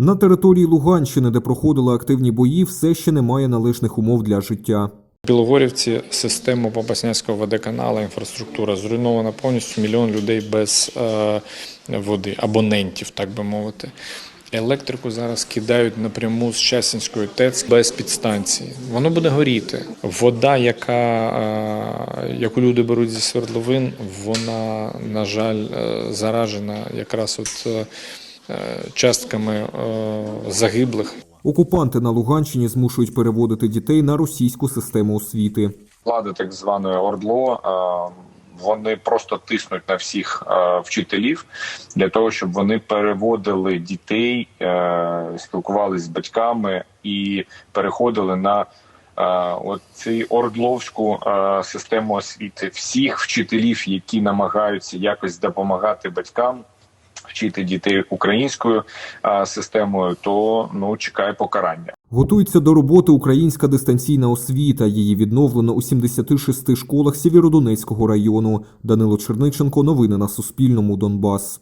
На території Луганщини, де проходили активні бої, все ще немає належних умов для життя. В Білогорівці система Попаснянського водоканалу, інфраструктура зруйнована повністю мільйон людей без е, води, абонентів, так би мовити. Електрику зараз кидають напряму з Часінської ТЕЦ без підстанції. Воно буде горіти. Вода, яка, е, яку люди беруть зі свердловин, вона, на жаль, е, заражена якраз от частками е, загиблих Окупанти на Луганщині змушують переводити дітей на російську систему освіти. влади так званої ОРДЛО. е, Вони просто тиснуть на всіх е, вчителів для того, щоб вони переводили дітей, е, спілкувалися з батьками і переходили на е, цю ордловську е, систему освіти. Всіх вчителів, які намагаються якось допомагати батькам вчити дітей українською системою, то ну чекає покарання. Готується до роботи українська дистанційна освіта. Її відновлено у 76 школах Сєвєродонецького району. Данило Черниченко. Новини на Суспільному. Донбас.